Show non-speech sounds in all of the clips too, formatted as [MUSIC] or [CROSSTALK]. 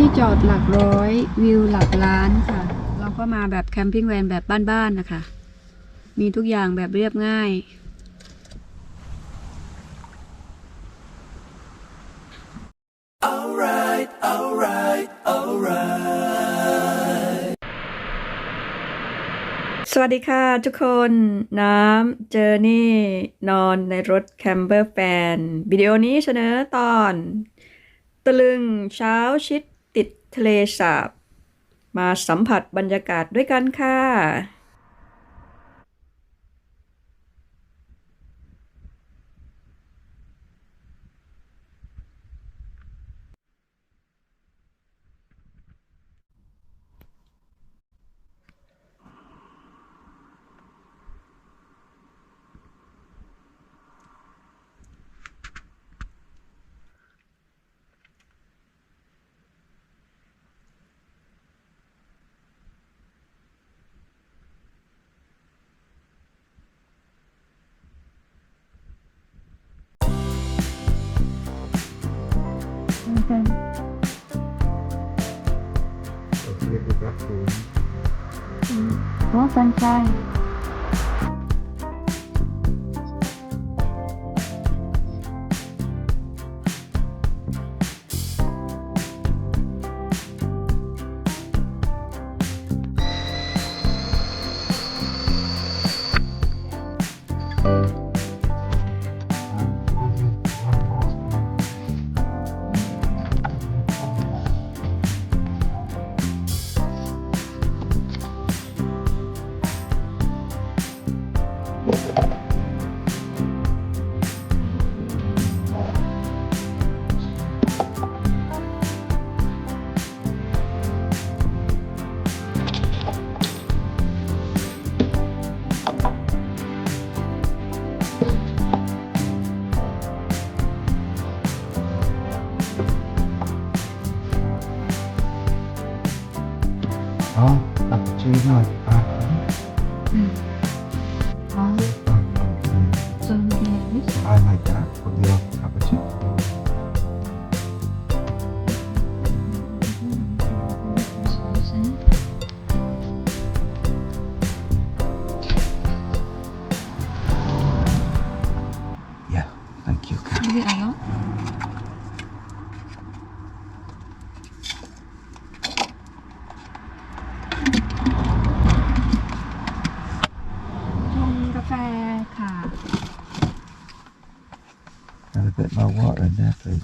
ที่จอดหลักร้อยวิวหลักล้านค่ะ เราก็มาแบบแคมปิ้งแวนแบบบ้านๆนะคะ มีทุกอย่างแบบเรียบง่ายสวัสดีค่ะทุกคนน้ำเจอนี่นอนในรถแคมเบอร์แฟนวิดีโอนี้เสนอตอน ตะลึงเช้าชิดติด ทะเลสาบ มาสัมผัสบรรยากาศด้วยกันค่ะ get it back to. Mm. Sunshine. thank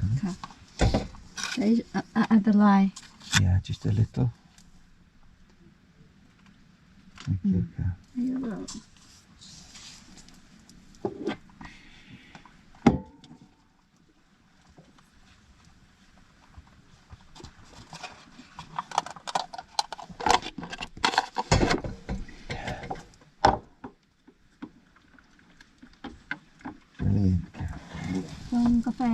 Okay. okay. Add the lie. Yeah, just a little. Thank mm. you, Cal. You're welcome.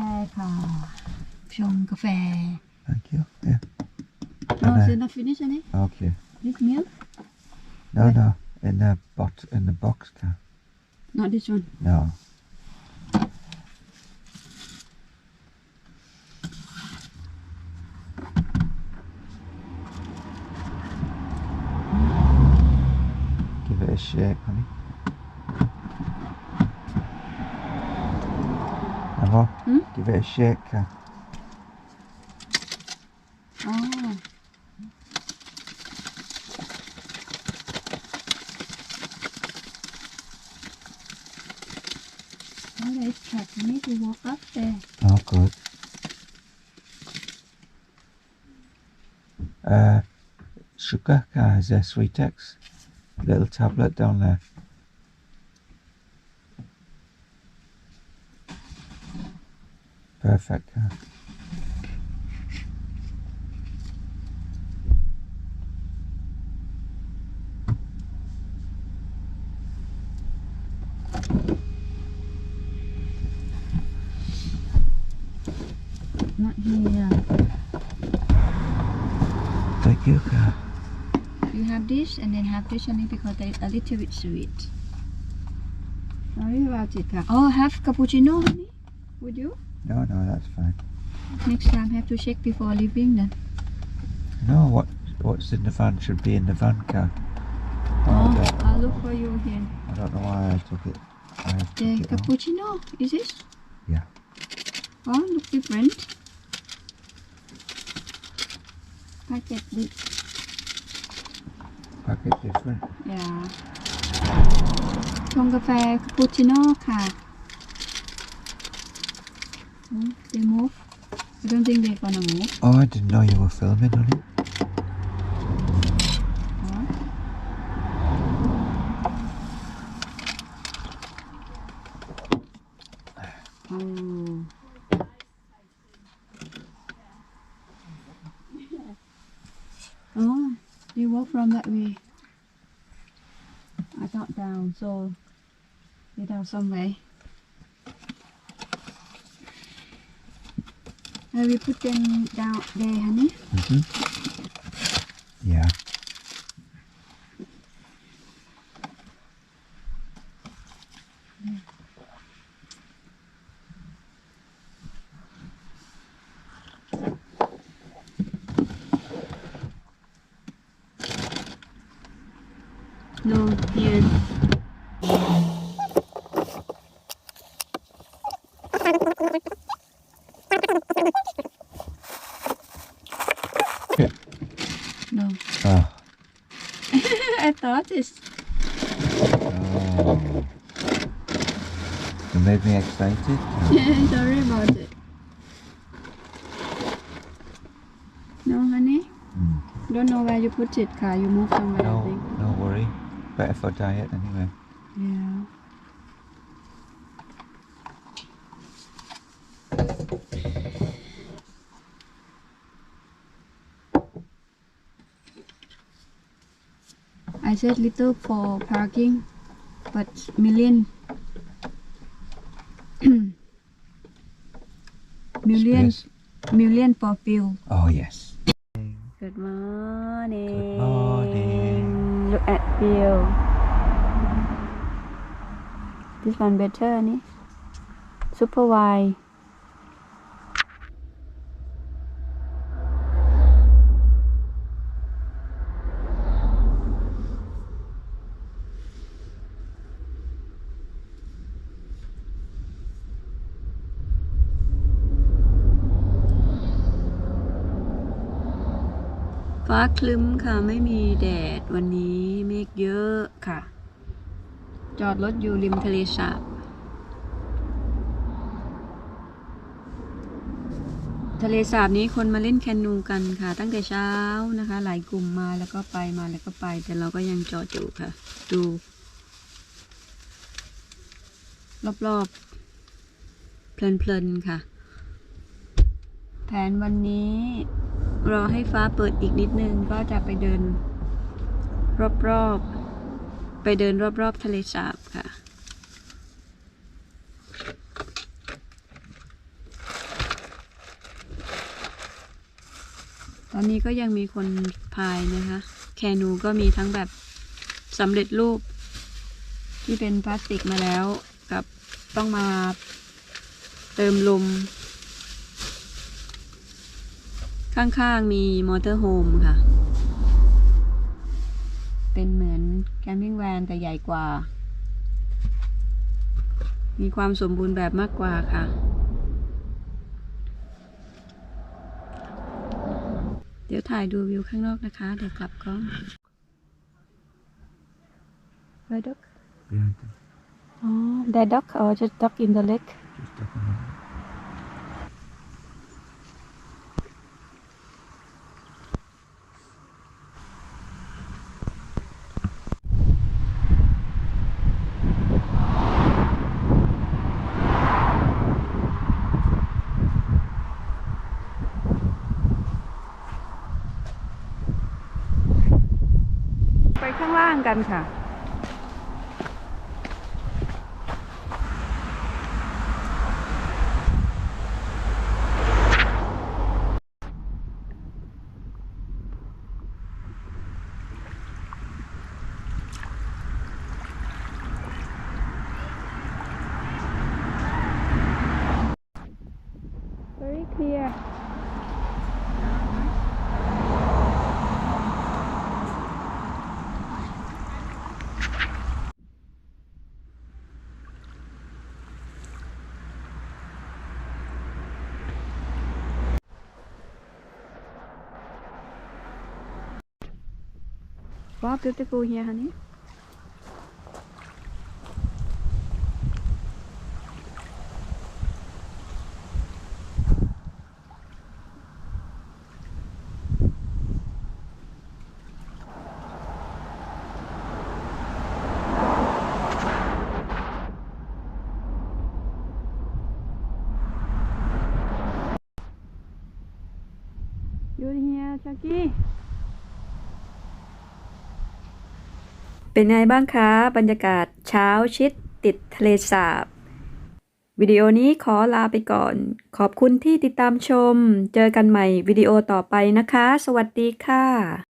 for Thank you. Yeah. No, and, uh, so not finished any? Okay. This milk? No, what? no. In the box, in the box can. Not this one? No. Give it a shake, honey. Hello? Hmm? Give it a shake. Oh. Oh, there's track. You need to walk up there. Oh, good. Uh, sugar uh, is a sweet X. Little tablet down there. Perfect. Not here. Thank you. You have this and then have this only because they're a little bit sweet. Sorry about it. Ka. Oh, have cappuccino, honey? Would you? No, no, that's fine. Next time have to check before leaving then. No, what what's in the van should be in the van car. Oh, I, don't, I'll look for you here. I don't know why I took it. I The took it out. cappuccino, is this? Yeah. Oh, look different. Packet big. Packet different. Yeah. ชงกาแฟคาปูชิโน่ค่ะ They move. I don't think they're gonna move. Oh, I didn't know you were filming on it. Oh. Oh, they walk from that way. I thought down, so they down some I will put them down there, honey. Mm-hmm. Yeah. No, here. No. Oh. I thought oh. You made me excited. [LAUGHS] Yeah, sorry about it. No, honey. Mm. Don't know where you put it, car. You move somewhere, I No, think. no worry. Better for diet anyway. Yeah. I said little for parking, but million. [CLEARS THROAT] million, Space. million for fuel. Oh yes. Good morning. Good morning. Look at Bill. This one better, ni. Super wide.. าคลึ้มค่ะไม่มีแดดวันนี้เมฆเยอะค่ะ จอดรถอยู่ริมทะเลสาบทะเลสาบนี้คนมาเล่นแคนูกันค่ะ ตั้งแต่เช้านะคะ หลายกลุ่มมาแล้วก็ไปมาแล้วก็ไป แต่เราก็ยังจอดอยู่ค่ะ ดู รอบๆ เพลินๆ ค่ะ แผนวันนี้ รอให้ฟ้าเปิดอีกนิดนึงก็จะไปเดินรอบๆ ไปเดินรอบๆ ทะเลสาบค่ะ ตอนนี้ก็ยังมีคนพายนะคะ แคนูก็มีทั้งแบบสำเร็จรูป ที่เป็นพลาสติกมาแล้วกับต้องมาเติมลม ข้างๆมีมอเตอร์โฮมค่ะ เป็นเหมือนแคมปิ้งแวนแต่ใหญ่กว่า มีความสมบูรณ์แบบมากกว่าค่ะ เดี๋ยวถ่ายดูวิวข้างนอกนะคะ เดี๋ยวกลับกล้องไรด็อก Behind them. อ๋อ d ดด็อก or just duck in the lake Just up กันค่ะ Wow, beautiful here, honey. Good here, Chucky. เป็นไงบ้างคะ บรรยากาศเช้าชิดติดทะเลสาบ วิดีโอนี้ขอลาไปก่อน ขอบคุณที่ติดตามชม เจอกันใหม่วิดีโอต่อไปนะคะ สวัสดีค่ะ